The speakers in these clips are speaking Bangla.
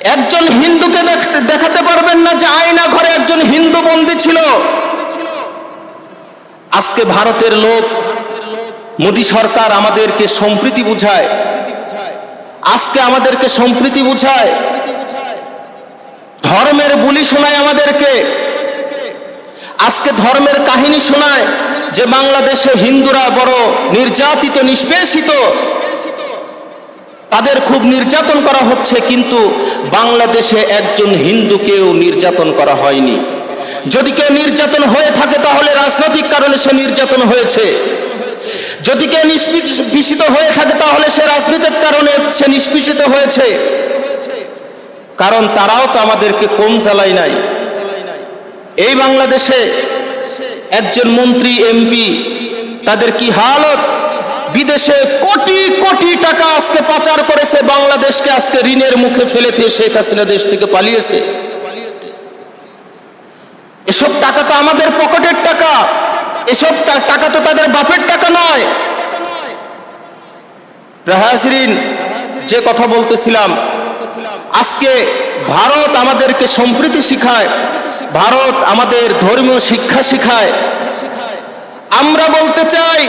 একজন হিন্দুকে দেখতে- দেখাতে পারবেন না যে আয়না ঘরে একজন হিন্দু বন্দী ছিল। আজকে ভারতের লোক, মোদী সরকার আমাদেরকে সম্প্রীতি বুঝায়। আজকে আমাদেরকে সম্প্রীতি বুঝায়। ধর্মের বুলি শোনায় আমাদেরকে। আজকে ধর্মের কাহিনী শোনায় যে বাংলাদেশে হিন্দুরা বড় নির্যাতিত, নিষ্পেষিত। তাদের খুব নির্যাতন করা হচ্ছে, কিন্তু বাংলাদেশে একজন হিন্দুকেও নির্যাতন করা হয়নি। যদি কেউ নির্যাতন হয়ে থাকে, তাহলে রাজনৈতিক কারণে সে নির্যাতন হয়েছে। যদি কেউ নিষ্পিষিত হয়ে থাকে, তাহলে সে রাজনৈতিক কারণে সে নিষ্পিষিত হয়েছে। কারণ তারাও তো আমাদেরকে কম চালাই নাই। এই বাংলাদেশে একজন মন্ত্রী, এমপি, তাদের কি হালত? বিদেশে কোটি কোটি টাকা আজকে পাচার করেছে, বাংলাদেশকে আজকে ঋণের মুখে ফেলে দিয়ে শেখ হাসিনা দেশ থেকে পালিয়েছে। এসব টাকা তো আমাদের পকেটের টাকা, এসব টাকা তো তাদের বাপের টাকা নয়। যে কথা বলতেছিলাম, আজকে ভারত আমাদেরকে সম্প্রীতি শিখায়, ভারত আমাদের ধর্মীয় শিক্ষা শিখায়। আমরা বলতে চাই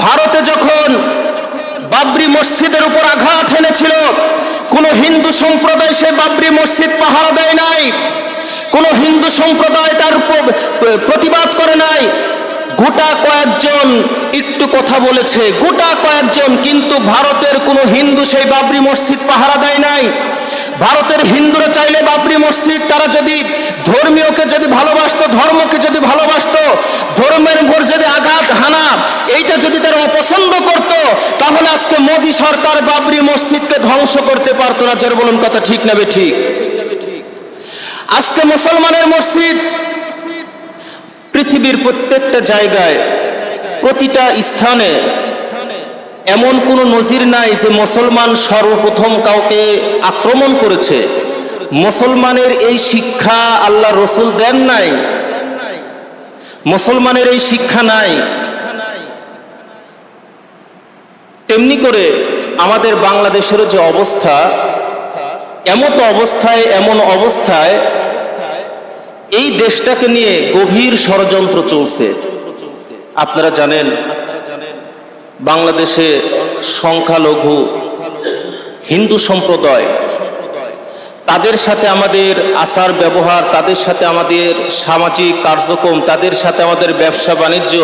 ভারতে যখন বাবরি মসজিদের উপর আঘাত এনেছিল, কোন হিন্দু সম্প্রদায় সে বাবরি মসজিদ পাহারা দেয় নাই, কোন হিন্দু সম্প্রদায় তার প্রতিবাদ করে নাই। গোটা কয়েকজন একটু কথা বলেছে, গোটা কয়েকজন, কিন্তু ভারতের কোনো হিন্দু সেই বাবরি মসজিদ পাহারা দেয় নাই। ভারতের হিন্দুরা চাইলে বাবরি মসজিদ, তারা যদি ধর্মীয়কে যদি ভালোবাসতো, ধর্মকে যদি ভালোবাসতো, ধর্মের উপর যদি আঘাত, হানা, এইটা যদি তারা অপছন্দ করত, তাহলে আজকে মোদী সরকার বাবরি মসজিদকে ধ্বংস করতে পারতো না। যার বলুন কথা ঠিক নেবে ঠিক? আজকে মুসলমানের মসজিদ পৃথিবীর প্রত্যেকটা জায়গায়, প্রতিটা স্থানে এমন কোনো নজির নাই যে মুসলমান সর্বপ্রথম কাউকে আক্রমণ করেছে। মুসলমানের এই শিক্ষা আল্লাহ রসুল দেন নাই। মুসলমানের এই শিক্ষা নাই। তেমনি করে আমাদের বাংলাদেশের যে অবস্থা, এমত অবস্থায়, এমন অবস্থায় এই দেশটাকে নিয়ে গভীর ষড়যন্ত্র চলছে। আপনারা জানেন বাংলাদেশে সংখ্যালঘু হিন্দু সম্প্রদায়, তাদের সাথে আমাদের আচার ব্যবহার, তাদের সাথে আমাদের সামাজিক কার্যক্রম, তাদের সাথে আমাদের ব্যবসা বাণিজ্য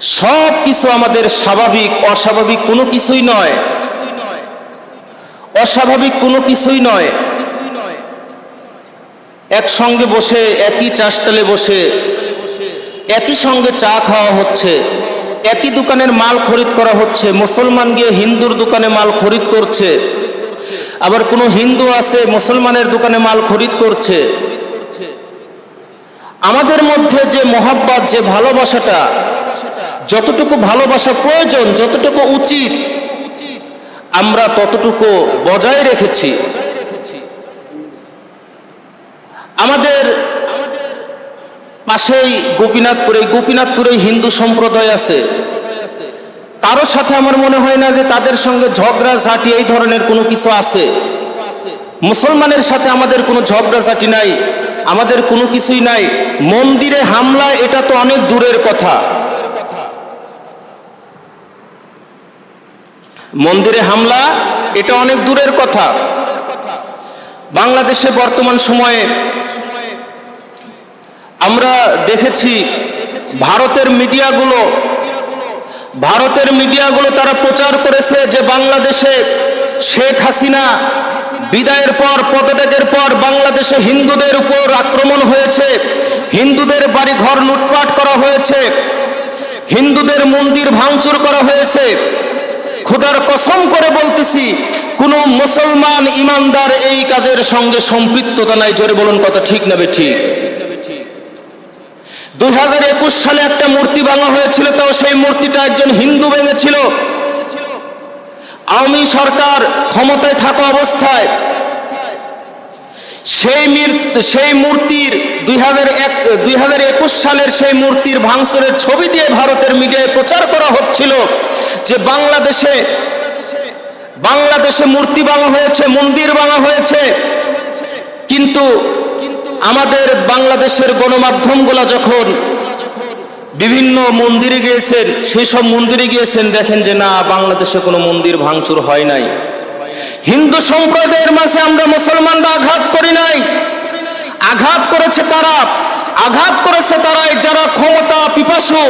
সব কিছু আমাদের স্বাভাবিক, অস্বাভাবিক কোনো কিছুই নয়। অস্বাভাবিক কোনো কিছুই নয়। একসঙ্গে বসে, একই চাষতলে বসে, একই সঙ্গে চা খাওয়া হচ্ছে। একই দোকানের মাল খরিদ করা হচ্ছে, মুসলমান গিয়ে হিন্দুর দোকানে মাল খরিদ করছে, আবার কোনো হিন্দু আছে মুসলমানের দোকানে মাল খরিদ করছে। আমাদের মধ্যে যে মহাব্বাত, যে ভালোবাসাটা, যতটুকু ভালোবাসা প্রয়োজন, যতটুকু উচিত, আমরা ততটুকু বজায় রেখেছি। আমাদের পাশেই গোপীনাথপুরে গোপীনাথপুরে হিন্দু সম্প্রদায় আছে। কারোর সাথে আমার মনে হয় না যে তাদের সঙ্গে ঝগড়া ঝাঁটি এই ধরনের কোনো কিছু আছে। মুসলমানের সাথে আমাদের কোনো ঝগড়া ঝাঁটি নাই, আমাদের কোনো কিছুই নাই। মন্দিরে হামলা, এটা তো অনেক দূরের কথা। মন্দিরে হামলা, এটা অনেক দূরের কথা। বাংলাদেশে বর্তমান সময়ে আমরা দেখেছি ভারতের মিডিয়াগুলো ভারতের মিডিয়াগুলো তারা প্রচার করেছে যে বাংলাদেশে শেখ হাসিনা বিদায়ের পর, পদত্যাগের পর বাংলাদেশে হিন্দুদের উপর আক্রমণ হয়েছে, হিন্দুদের বাড়ি ঘর লুটপাট করা হয়েছে, হিন্দুদের মন্দির ভাঙচুর করা হয়েছে। খোদার কসম করে বলতেছি, কোন মুসলমান ইমানদার এই কাজের সঙ্গে সম্পৃক্ততা নাই। জোরে বলুন কথা ঠিক নেবে ঠিক? দুই হাজার একুশ সালে একটা মূর্তি ভাঙা হয়েছিল তাও সেই মূর্তিটা একজন হিন্দু ভেঙেছিল। আওয়ামী সরকার ক্ষমতায় থাকা অবস্থায় সেই সেই মূর্তির দুই হাজার সালের সেই মূর্তির ভাঙচুরের ছবি দিয়ে ভারতের মিডিয়ায় প্রচার করা হচ্ছিল যে বাংলাদেশে বাংলাদেশে মূর্তি ভাঙা হয়েছে, মন্দির ভাঙা হয়েছে। কিন্তু আমাদের বাংলাদেশের গণমাধ্যমগুলো যখন বিভিন্ন মন্দিরে গিয়েছেন, সেই সব মন্দিরে গিয়েছেন, দেখেন যে না, বাংলাদেশে কোনো মন্দির ভাঙচুর হয় নাই। হিন্দু সম্প্রদায়ের মাঝে আমরা মুসলমানরা আঘাত করি নাই। আঘাত করেছে তারা আঘাত করেছে তারাই, যারা ক্ষমতা, পিপাসু,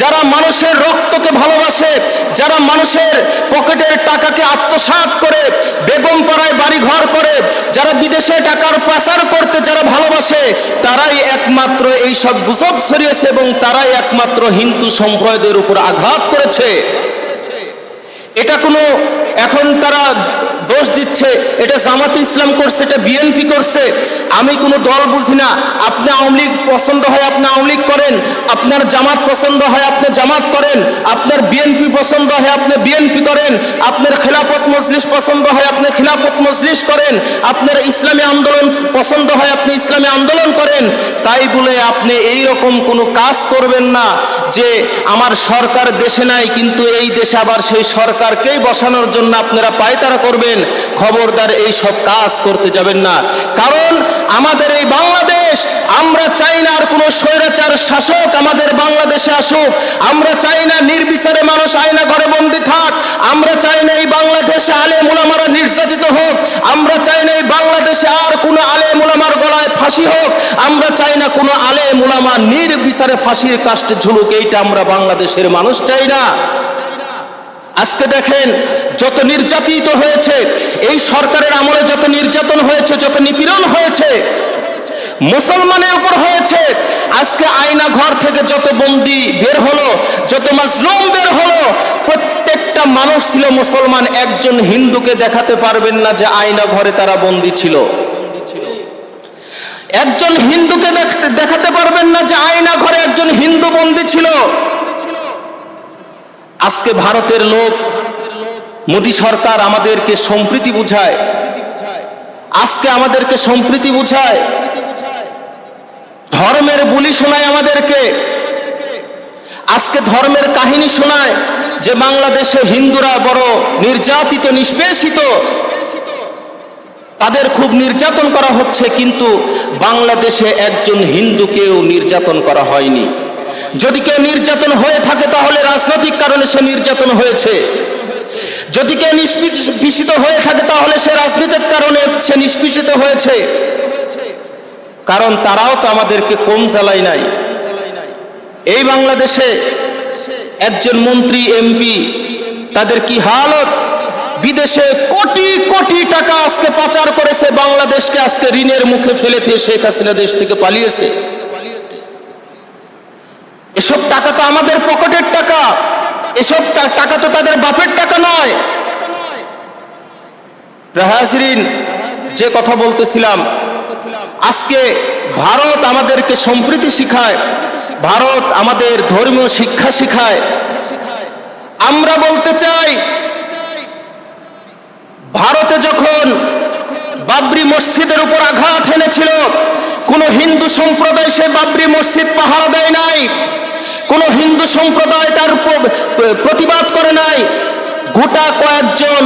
যারা মানুষের রক্তকে ভালোবাসে, যারা মানুষের পকেটের টাকাকে আত্মসাৎ করে, বেগম পাড়ায় বাড়ি ঘর করে, যারা বিদেশে টাকার পাচার করতে যারা ভালোবাসে, তারাই একমাত্র এই সব গুজব ছড়িয়েছে এবং তারাই একমাত্র হিন্দু সম্প্রদায়ের উপর আঘাত করেছে। এটা কোনো, এখন তারা দোষ দিচ্ছে, এটা জামাতে ইসলাম করছে, এটা বিএনপি করছে। আমি কোনো দল বুঝি না। আপনি আওয়ামী লীগ পছন্দ হয়, আপনি আওয়ামী লীগ করেন। আপনার জামাত পছন্দ হয়, আপনি জামাত করেন। আপনার বিএনপি পছন্দ হয়, আপনি বিএনপি করেন। আপনার খেলাফত মজলিস পছন্দ হয়, আপনি খেলাফত মজলিস করেন। আপনার ইসলামী আন্দোলন পছন্দ হয়, আপনি ইসলামী আন্দোলন করেন। তাই বলে আপনি এই রকম কোনো কাজ করবেন না যে আমার সরকার দেশে নাই, কিন্তু এই দেশে আবার সেই সরকারকেই বসানোর জন্য আপনারা পায়তারা করবেন। খবরদার এই সব কাজ করতে যাবেন না। কারণ আমাদের এই বাংলাদেশ, আমরা চাই না আর কোনো স্বৈরাচার শাসক আমাদের বাংলাদেশে আসুক। আমরা চাই না নির্বিচারে মানুষ আয়না ঘরে বন্দি থাক। আমরা চাই না এই বাংলাদেশে আলে মুলামারা নির্যাতিত হোক। আমরা চাই না এই বাংলাদেশে আর কোনো আলে মুলামার গলায় ফাঁসি হোক। আমরা চাই না কোনো আলে মুলামা নির্বিচারে ফাঁসির কাষ্টে ঝুলুক। এইটা আমরা বাংলাদেশের মানুষ চাই না। আজকে দেখেন যত নির্যাতিত হয়েছে, এই সরকারের আমলে যত নির্যাতন হয়েছে, যত নিপীড়ন হয়েছে, মুসলমানের উপর হয়েছে, আজকে আয়না ঘর থেকে যত বন্দি বের হলো, যত মাজলুম বের হলো, প্রত্যেকটা মানুষ ছিল মুসলমান, একজন হিন্দুকে দেখাতে পারবেন না যে আয়না ঘরে তারা বন্দি ছিল। একজন হিন্দুকে দেখতে পারবেন না যে আয়না ঘরে একজন হিন্দু বন্দি ছিল। আজকে ভারতের লোক, মোদী সরকার আমাদেরকে সম্প্রীতি বুঝায়। আজকে আমাদেরকে সম্প্রীতি বুঝায়। ধর্মের বুলি শোনায় আমাদেরকে। আজকে ধর্মের কাহিনী শোনায় যে বাংলাদেশে হিন্দুরা বড় নির্যাতিত, নিষ্পেষিত। তাদের খুব নির্যাতন করা হচ্ছে, কিন্তু বাংলাদেশে একজন হিন্দুকেও নির্যাতন করা হয়নি। যদি কেউ নির্যাতন হয়ে থাকে, তাহলে রাজনৈতিক কারণে সে নির্যাতন হয়েছে। যদি কেউ নিষ্পিষিত হয়ে থাকে, তাহলে সে রাজনৈতিক কারণে সে নিষ্পিষিত হয়েছে। কারণ তারাও তো আমাদেরকে কম জ্বালাই নাই। এই বাংলাদেশে একজন মন্ত্রী, এমপি, তাদের কি হালত? বিদেশে কোটি কোটি টাকা আজকে পাচার করেছে, বাংলাদেশকে আজকে ঋণের মুখে ফেলে দিয়ে শেখ হাসিনা দেশ থেকে পালিয়েছে। এসব টাকা তো আমাদের পকেটের টাকা। এসব টাকা তো তাদের বাপের টাকা নয়। হাজরিন যে কথা বলতেছিলাম, আজকে ভারত আমাদেরকে সম্প্রীতি শিখায়, ভারত আমাদের ধর্মীয় শিক্ষা শিখায়। আমরা বলতে চাই, ভারতে যখন বাবরি মসজিদের উপর আঘাত এনেছিল, কোন হিন্দু সম্প্রদায় সে বাবরি মসজিদ পাহারা দেয় নাই। কোন হিন্দু সম্প্রদায় তার প্রতিবাদ করে নাই। গোটা কয়েকজন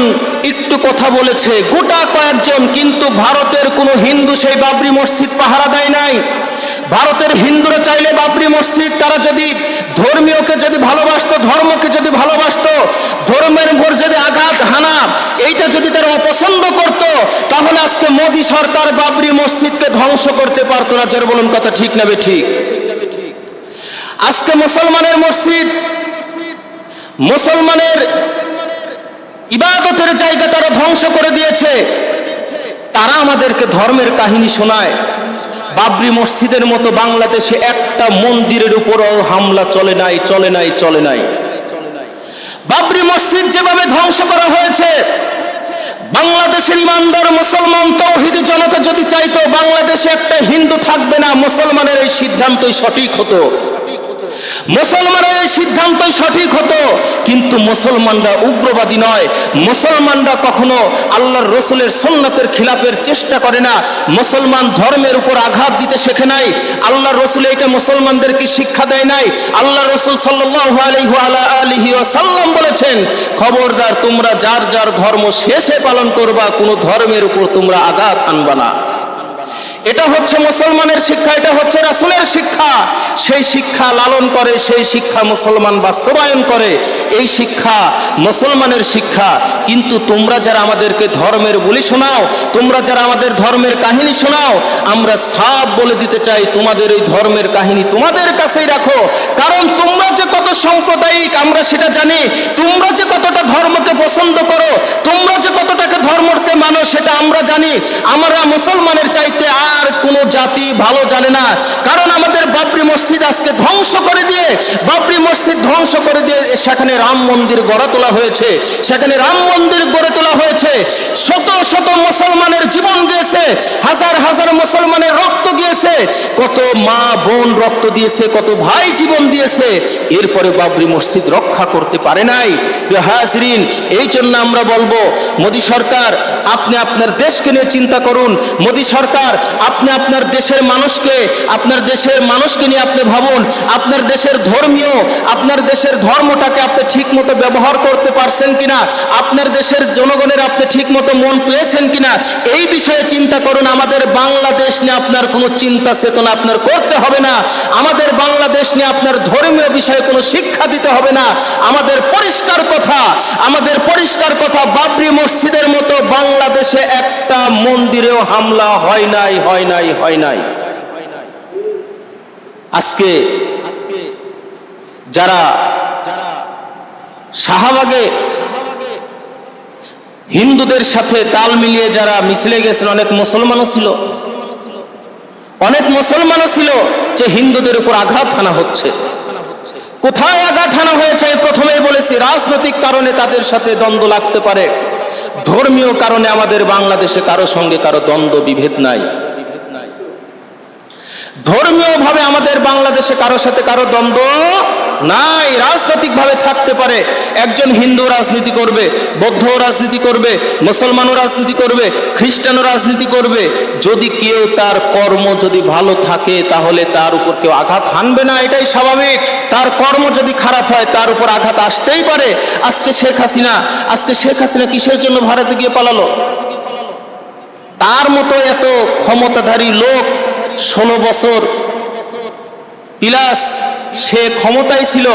একটু কথা বলেছে। গোটা কয়েকজন, কিন্তু ভারতের কোনো হিন্দু সেই বাবরি মসজিদ পাহারা দেয় নাই। ভারতের হিন্দুরা চাইলে বাবরি মসজিদ, তারা যদি ধর্মীয়কে যদি ভালোবাসতো, ধর্মকে যদি ভালোবাসতো, ধর্মের উপর যদি আঘাত, হানা, এইটা যদি তারা অপছন্দ করত, তাহলে আজকে মোদী সরকার বাবরি মসজিদকে ধ্বংস করতে পারতো না। যার বলুন কথা ঠিক না বে ঠিক? আজকে মুসলমানের মসজিদ, মুসলমানের ইবাদতের জায়গা তারা ধ্বংস করে দিয়েছে। তারা আমাদেরকে ধর্মের কাহিনী শোনায়। বাবরি মসজিদের মতো বাংলাদেশে একটা মন্দিরের উপরও হামলা চলে নাই চলে নাই চলে নাই। বাবরি মসজিদ যেভাবে ধ্বংস করা হয়েছে, বাংলাদেশের ইমানদার মুসলমান তৌহিদি জনতা যদি চাইতো বাংলাদেশে একটা হিন্দু থাকবে না, মুসলমানের এই সিদ্ধান্তই সঠিক হতো। মুসলমানের এই সিদ্ধান্তই সঠিক হতো, কিন্তু মুসলমানরা উগ্রবাদী নয়। মুসলমানরা কখনো আল্লাহর রসুলের সন্ন্যতের খিলাফের চেষ্টা করে না। মুসলমান ধর্মের উপর আঘাত দিতে শেখে নাই। আল্লাহর রসুল এটা মুসলমানদেরকে শিক্ষা দেয় নাই? আল্লাহ রসুল ওয়া বলেছেন, খবরদার, তোমরা যার যার ধর্ম শেষে পালন করবা, কোনো ধর্মের উপর তোমরা আঘাত আনবা না। এটা হচ্ছে মুসলমানের শিক্ষা, এটা হচ্ছে রাসুলের শিক্ষা। সেই শিক্ষা লালন করে, সেই শিক্ষা মুসলমান বাস্তবায়ন করে। এই শিক্ষা মুসলমানের শিক্ষা। কিন্তু তোমরা যারা আমাদেরকে ধর্মের বলি শোনাও, তোমরা যারা আমাদের ধর্মের কাহিনী শোনাও, আমরা সাপ বলে দিতে চাই, তোমাদের এই ধর্মের কাহিনী তোমাদের কাছেই রাখো। কারণ তোমরা যে কত সাম্প্রদায়িক, আমরা সেটা জানি। তোমরা যে কতটা ধর্মকে পছন্দ করো, তোমরা যে কতটাকে ধর্মকে মানো, সেটা আমরা জানি। আমরা মুসলমানের চাইতে আর কোনো জাতি ভালো জানে না। কারণ আমাদের বাবরি মসজিদ আজকে ধ্বংস করে দিয়ে, বাবরি মসজিদ ধ্বংস করে দিয়ে সেখানে রাম মন্দির গড়ে তোলা হয়েছে। সেখানে রাম মন্দির গড়ে তোলা হয়েছে। শত শত মুসলমানের জীবন গিয়েছে। হাজার হাজার মুসলমানের রক্ত গিয়েছে। কত মা বোন রক্ত দিয়েছে, কত ভাই জীবন দিয়েছে। এরপরে বাবরি মসজিদ রক্ষা করতে পারে নাই। হাজরিন, এই জন্য আমরা বলব, মোদী সরকার, আপনি আপনার দেশকে নিয়ে চিন্তা করুন। মোদী সরকার আপনি আপনার দেশের মানুষকে, আপনার দেশের মানুষকে নিয়ে আপনি ভাবুন, আপনার দেশের ধর্মীয়, আপনার দেশের ধর্মটাকে আপনি ঠিক মতো ব্যবহার করতে পারছেন কিনা, আপনার দেশের জনগণের আপনি ঠিক মতো মন পেয়েছেন কিনা, এই বিষয়ে চিন্তা করুন। আমাদের বাংলাদেশ নিয়ে আপনার কোনো চিন্তা চেতনা আপনার করতে হবে না। আমাদের বাংলাদেশ নিয়ে আপনার ধর্মীয় বিষয়ে কোনো শিক্ষা দিতে হবে না। আমাদের পরিষ্কার কথা, আমাদের পরিষ্কার কথা বাবরি মসজিদের মতো বাংলাদেশে একটা মন্দিরেও হামলা হয় নাই হয় নাই হয় নাই। আজকে যারা শাহবাগে হিন্দুদের সাথে তাল মিলিয়ে যারা মিছিলে গেছেন, অনেক মুসলমানও ছিল। অনেক মুসলমানও ছিল যে হিন্দুদের উপর আঘাত হানা হচ্ছে। কোথায় আঘাত হানা হয়েছে? প্রথমেই বলেছি, রাজনৈতিক কারণে তাদের সাথে দ্বন্দ্ব লাগতে পারে। ধর্মীয় কারণে আমাদের বাংলাদেশে কারও সঙ্গে কারও দ্বন্দ্ব বিভেদ নাই। ধর্মীয়ভাবে আমাদের বাংলাদেশে কারও সাথে কারও দ্বন্দ্ব নাই, রাজনৈতিকভাবে থাকতে পারে। একজন হিন্দু রাজনীতি করবে বৌদ্ধ রাজনীতি করবে, মুসলমানও রাজনীতি করবে, খ্রিস্টানও রাজনীতি করবে। যদি কেউ তার কর্ম যদি ভালো থাকে, তাহলে তার উপর কেউ আঘাত হানবে না, এটাই স্বাভাবিক। তার কর্ম যদি খারাপ হয়, তার উপর আঘাত আসতেই পারে। আজকে শেখ হাসিনা, আজকে শেখ হাসিনা কিসের জন্য ভারতে গিয়ে পালালো? তার মতো এত ক্ষমতাধারী লোক ষোলো বছর। পিলাস সে ক্ষমতায় ছিল।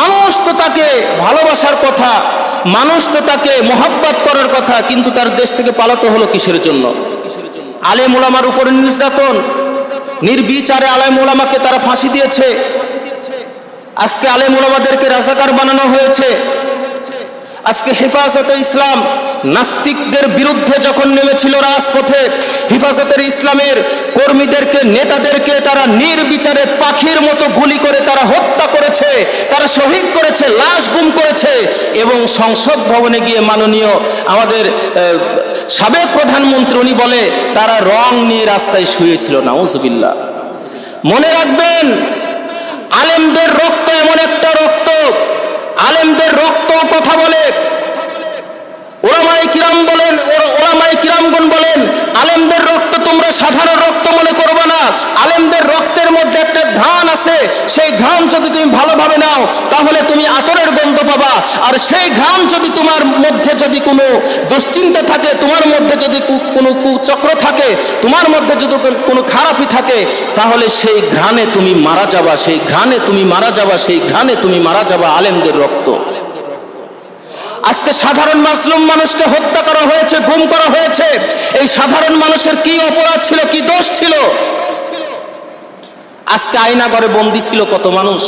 মানুষ তো তাকে ভালোবাসার কথা, মানুষ তো তাকে মোহাব্বত করার কথা, কিন্তু তার দেশ থেকে পালাতে হলো কিসের জন্য? আলে মোলামার উপরে নির্যাতন। নির্বিচারে আলে মোলামাকে তারা ফাঁসি দিয়েছে। আজকে আলে মোলামাদেরকে রাজাকার বানানো হয়েছে। আজকে হেফাজতে ইসলাম নাস্তিকদের বিরুদ্ধে যখন নেমেছিল রাজপথে হেফাজতের ইসলামের কর্মীদেরকে, নেতাদেরকে তারা নির্বিচারে পাখির মতো গুলি করে তারা হত্যা করেছে, তারা শহীদ করেছে, লাশ গুম করেছে এবং সংসদ ভবনে গিয়ে মাননীয় আমাদের সাবেক প্রধানমন্ত্রী উনি বলে, তারা রং নিয়ে রাস্তায় শুয়েছিল নাউজবিল্লা মনে রাখবেন, আলেমদের রক্ত এমন একটা রক্ত, আলেমদের রক্ত কথা বলে ওলামাই কিরাম বলেন ওরা- ওলামাই কিরামগণ বলেন আলেমদের রক্ত তোমরা সাধারণ রক্ত মনে করবে না আলেমদের রক্তের মধ্যে একটা ঘ্রাণ আছে, সেই ঘ্রাণ যদি তুমি ভালোভাবে নাও, তাহলে তুমি আতরের গন্ধ পাবা। আর সেই ঘ্রাণ যদি তোমার মধ্যে যদি কোনো দুশ্চিন্তা থাকে, তোমার মধ্যে যদি কোনো কুচক্র থাকে, তোমার মধ্যে যদি কোনো খারাপই থাকে, তাহলে সেই ঘ্রাণে তুমি মারা যাবা, সেই ঘ্রাণে তুমি মারা যাবা, সেই ঘ্রাণে তুমি মারা যাবা আলেমদের রক্ত। আজকে সাধারণ মাসলুম মানুষকে হত্যা করা হয়েছে, গুম করা হয়েছে। এই সাধারণ মানুষের কি অপরাধ ছিল, কি দোষ ছিল? আজকে আয়নাগরে বন্দি ছিল কত মানুষ?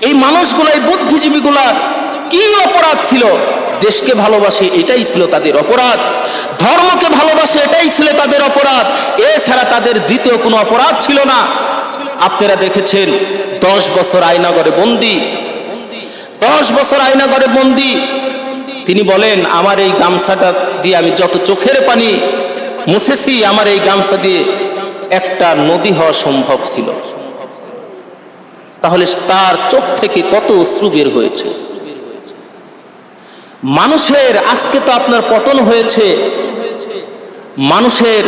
এই মানুষগুলো এই বুদ্ধিজীবীগুলার কি অপরাধ ছিল? দেশকে ভালোবাসে এটাই ছিল তাদের অপরাধ। ধর্মকে ভালোবাসে এটাই ছিল তাদের অপরাধ। এছাড়া তাদের দ্বিতীয় কোনো অপরাধ ছিল না। আপনারা দেখেছেন, দশ বছর আয়নাগরে বন্দি। দশ বছর আয়নাগরে বন্দি। তিনি বলেন, আমার এই গামছাটা দিয়ে আমি যত চোখের পানি মুছেছি, আমার এই গামছা দিয়ে একটা নদী হওয়া সম্ভব ছিল। তাহলে তার চোখ থেকে কত অশ্রু বের হয়েছে? মানুষের, আজকে তো আপনার পতন হয়েছে। মানুষের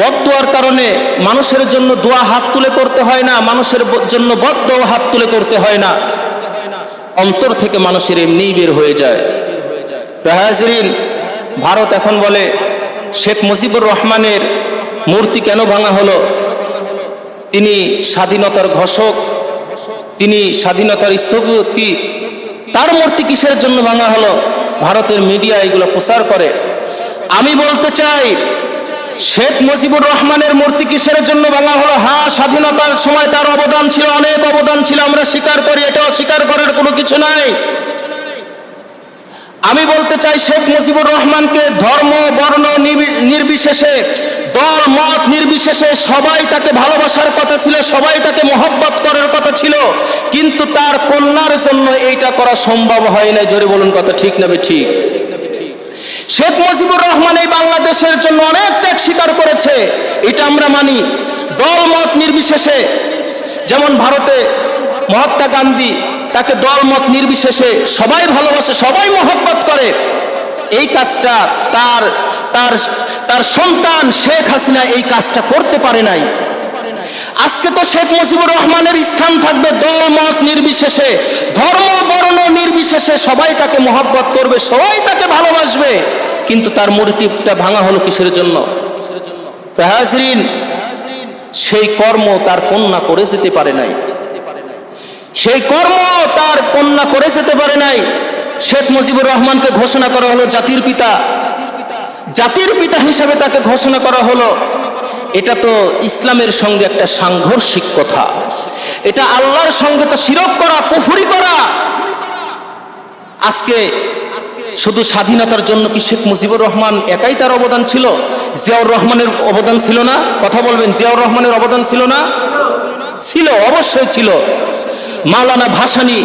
বদোয়ার কারণে মানুষের জন্য দোয়া হাত তুলে করতে হয় না, মানুষের জন্য বদ্ধ হাত তুলে করতে হয় না। অন্তর থেকে মানুষের এমনিই বের হয়ে যায়। ভারত এখন বলে শেখ মুজিবুর রহমানের মূর্তি কেন ভাঙা হলো? তিনি স্বাধীনতার ঘোষক, তিনি স্বাধীনতার স্থপতি, তার মূর্তি কিসের জন্য ভাঙা হলো? ভারতের মিডিয়া এগুলো প্রচার করে। আমি বলতে চাই, শেখ মুজিবুর রহমানের মূর্তি কিসের জন্য ভাঙা হলো? হ্যাঁ স্বাধীনতার সময় তার অবদান ছিল, অনেক অবদান ছিল, আমরা স্বীকার করি এটা অস্বীকার করার কোনো কিছু নাই। আমি বলতে চাই, শেখ মুজিবুর রহমানকে ধর্ম, বর্ণ নির্বিশেষে দল মত নির্বিশেষে সবাই তাকে ভালোবাসার কথা ছিল, সবাই তাকে মহব্বত করার কথা ছিল, কিন্তু তার কন্যার জন্য এইটা করা সম্ভব হয় না জোরে বলুন কথা ঠিক না বে ঠিক শেখ মুজিবুর রহমান এই বাংলাদেশের জন্য অনেক ত্যাগ স্বীকার করেছে, এটা আমরা মানি। দল মত নির্বিশেষে, যেমন ভারতে মহাত্মা গান্ধী তাকে দল মত নির্বিশেষে সবাই ভালোবাসে, সবাই মহব্বত করে, এই কাজটা তার তার তার সন্তান শেখ হাসিনা এই কাজটা করতে পারে নাই। আজকে তো শেখ মুজিবুর রহমানের স্থান থাকবে দল মত নির্বিশেষে, ধর্ম, বর্ণ নির্বিশেষে সবাই তাকে মহব্বত করবে, সবাই তাকে ভালোবাসবে। কিন্তু তার মূর্তিটা ভাঙা হলো কিসের জন্য? সেই কর্ম তার কন্যা করে যেতে পারে নাই। সেই কর্ম তার কন্যা করে যেতে পারে নাই। শেখ মুজিবুর রহমানকে ঘোষণা করা হলো জাতির পিতা। জাতির পিতা হিসাবে তাকে ঘোষণা করা হলো, এটা তো ইসলামের সঙ্গে একটা সাংঘর্ষিক কথা। এটা আল্লাহর সঙ্গে তো শিরক করা, কুফুরি করা। আজকে শুধু স্বাধীনতার জন্য কি শেখ মুজিবুর রহমান একাই তার অবদান ছিল? জিয়াউর রহমানের অবদান ছিল না? কথা বলবেন, জিয়াউর রহমানের অবদান ছিল না? ছিল, অবশ্যই ছিল। মাওলানা ভাসানী,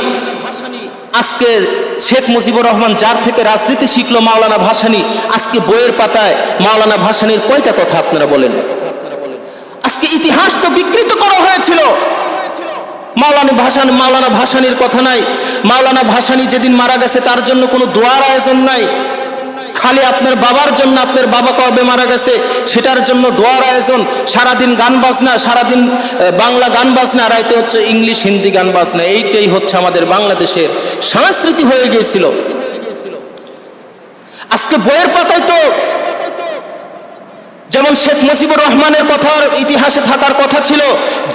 আজকে শেখ মুজিবুর রহমান যার থেকে রাজনীতি শিখলো মাওলানা ভাসানী, আজকে বইয়ের পাতায় মাওলানা ভাসানীর কয়টা কথা আপনারা বলেন? আজকে ইতিহাস তো বিকৃত করা হয়েছিল। মাওলানা ভাসান, মাওলানা ভাসানির কথা নাই। মাওলানা ভাসানি যেদিন মারা গেছে তার জন্য কোনো দোয়ার আয়োজন নাই। খালি আপনার বাবার জন্য আপনার বাবা কবে মারা গেছে, সেটার জন্য দোয়ার আয়োজন, সারাদিন গান বাজনা, সারাদিন বাংলা গান বাজনা রাইতে হচ্ছে ইংলিশ, হিন্দি গান বাজনা, এইটাই হচ্ছে আমাদের বাংলাদেশের সংস্কৃতি হয়ে গিয়েছিল। আজকে বইয়ের পাতায় তো যেমন শেখ মুজিবুর রহমানের কথার ইতিহাসে থাকার কথা ছিল,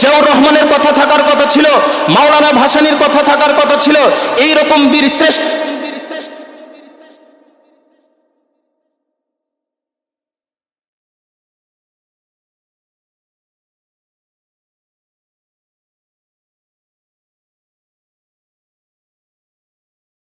জিয়াউর রহমানের কথা থাকার কথা ছিল, মাওলানা ভাসানির কথা থাকার কথা ছিল এই রকম বীর শ্রেষ্ঠ